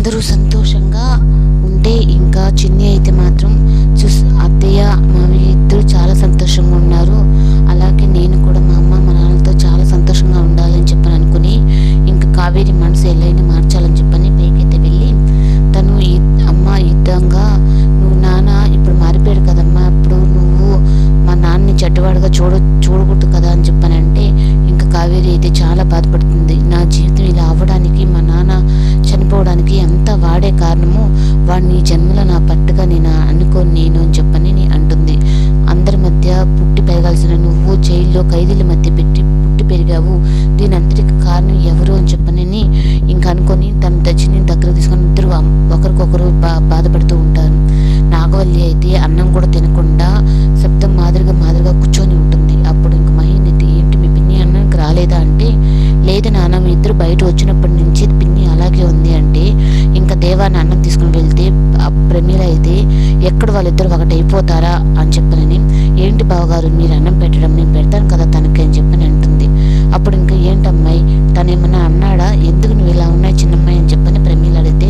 అందరూ సంతోషంగా ఉంటే ఇంకా చిన్ని అయితే మాత్రం చూస్ అత్తయ్య మామయ్య ఇద్దరు చాలా సంతోషంగా ఉన్నారు. అలాగే నేను కూడా మా అమ్మ మా నాన్నతో చాలా సంతోషంగా ఉండాలని చెప్పని అనుకుని ఇంకా కావేరి మనసు ఎల్లైనా మార్చాలని చెప్పని పైకైతే వెళ్ళి తను ఈ అమ్మ యుద్ధంగా నువ్వు నాన్న ఇప్పుడు మారిపోయాడు కదమ్మా ఇప్పుడు నువ్వు మా నాన్నని చెడ్డవాడుగా చూడ చూడకూడదు కదా అని చెప్పానంటే ఇంకా కావేరి అయితే చాలా బాధపడుతుంది. నా జీవితం ఇలా అవ్వడానికి మా వాడిని జన్మల నా పట్టుగా నేను అనుకోని నేను అని చెప్పని అంటుంది. అందరి మధ్య పుట్టి పెరగాల్సిన నువ్వు జైల్లో ఖైదీల మధ్య పెట్టి పుట్టి పెరిగావు. దీని అంతటికి కారణం ఎవరు అని చెప్పనని ఇంకా అనుకొని తన దచ్చిని దగ్గర తీసుకొని ఇద్దరు ఒకరికొకరు బా బాధపడుతూ ఉంటారు. నాగవల్లి అయితే అన్నం కూడా తినకుండా శబ్దం మాదిరిగా మాదిరిగా కూర్చొని ఉంటుంది. అప్పుడు ఇంక మహినైతే ఏంటి మీ పిన్ని అన్నానికి రాలేదా అంటే లేదు నాన్న మీ ఇద్దరు బయట వచ్చినప్పుడు నుంచి పిన్ని అలాగే ఉంది అంటే ఇంకా దేవాన్ని అన్నం తీసుకుని వెళ్తే ఆ ప్రమీల అయితే ఎక్కడ వాళ్ళిద్దరు ఒకటి అయిపోతారా అని చెప్పనని. ఏంటి బావగారు మీరు అన్నం పెట్టడం నేను పెడతాను కదా తనకి అని చెప్పని అంటుంది. అప్పుడు ఇంకా ఏంటమ్మాయి తను ఏమన్నా అన్నాడా? ఎందుకు నువ్వు ఇలా ఉన్నాయి చిన్నమ్మాయి అని చెప్పని ప్రమీలు అడిగితే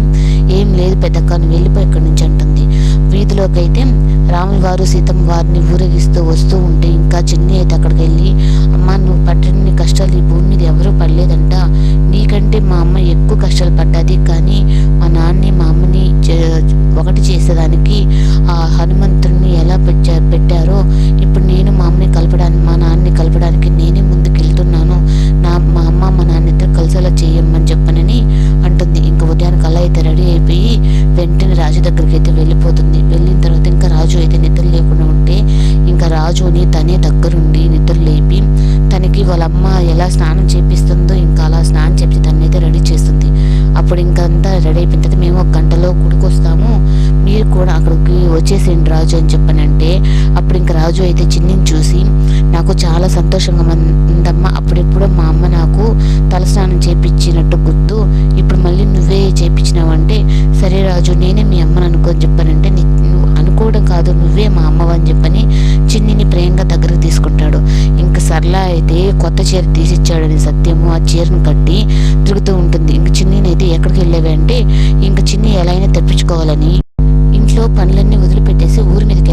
ఏం లేదు పెద్దక్క నువ్వు వెళ్ళిపోయి ఇక్కడి నుంచి అంటుంది. వీధిలోకి అయితే రాముల వారు సీతమ్మ వారిని ఊరేగిస్తూ వస్తూ ఉంటారు ఇంకా చిన్ని అయితే అక్కడికి వెళ్ళి అమ్మ నువ్వు పట్టిన కష్టాలు ఈ భూమి మీద ఎవరూ పడలేదంట నీకంటే మా అమ్మ ఎక్కువ కష్టాలు పడ్డది కానీ మా నాన్నని మా అమ్మని చే- ఒకటి చేసేదానికి ఆ హనుమంతుడిని ఎలా పెట్టా పెట్టారో ఇప్పుడు నేను మా అమ్మని కలపడానికి మా నాన్నని కలపడానికి నేనే ముందుకెళ్తున్నాను. నా మా అమ్మ మా నాన్న ఇద్దరు కలిసేలా చేయమని చెప్పనని అంటుంది. ఇంకా ఉదయానికి అలా అయితే రెడీ అయిపోయి వెంటనే రాజు దగ్గరికి అయితే వెళ్ళిపోతుంది. వెళ్ళిన తర్వాత ఇంకా రాజు అయితే నిద్ర లేకుండా ఉంటే ఇంకా రాజుని తనే దగ్గరుండి నిద్ర లేపి తనకి వాళ్ళ అమ్మ ఎలా స్నానం చేపిస్తుందో ఇంకా అలా స్నానం చేపించి తనైతే రెడీ చేస్తుంది. అప్పుడు ఇంకా అంతా రెడీ అయిపోయిన తర్వాత మేము ఒక గంటలో గుడికొస్తాము. కూడా అక్కడికి వచ్చేసేయండి రాజు అని చెప్పనంటే అప్పుడు ఇంకా రాజు అయితే చిన్నిని చూసి నాకు చాలా సంతోషంగా మన్- ఉందమ్మా. అప్పుడెప్పుడో మా అమ్మ నాకు తలస్నానం చేపించినట్టు గుర్తు. ఇప్పుడు మళ్ళీ నువ్వే చేపించినావంటే సరే రాజు నేనే మీ అమ్మను అనుకోని చెప్పానంటే నువ్వు అనుకోవడం కాదు. నువ్వే మా అమ్మవని చెప్పని చిన్నిని ప్రేమగా దగ్గరకు తీసుకుంటాడు. ఇంకా సరళ అయితే కొత్త చీర తీసిచ్చాడని సత్యము. ఆ చీరను కట్టి తిరుగుతూ ఉంటుంది. ఇంక చిన్నినైతే ఎక్కడికి వెళ్ళేవి అంటే ఇంక చిన్ని ఎలా అయినా తెప్పించుకోవాలని ఇంట్లో పనులన్నీ వదిలిపెట్టేసి ఊరి మీదకి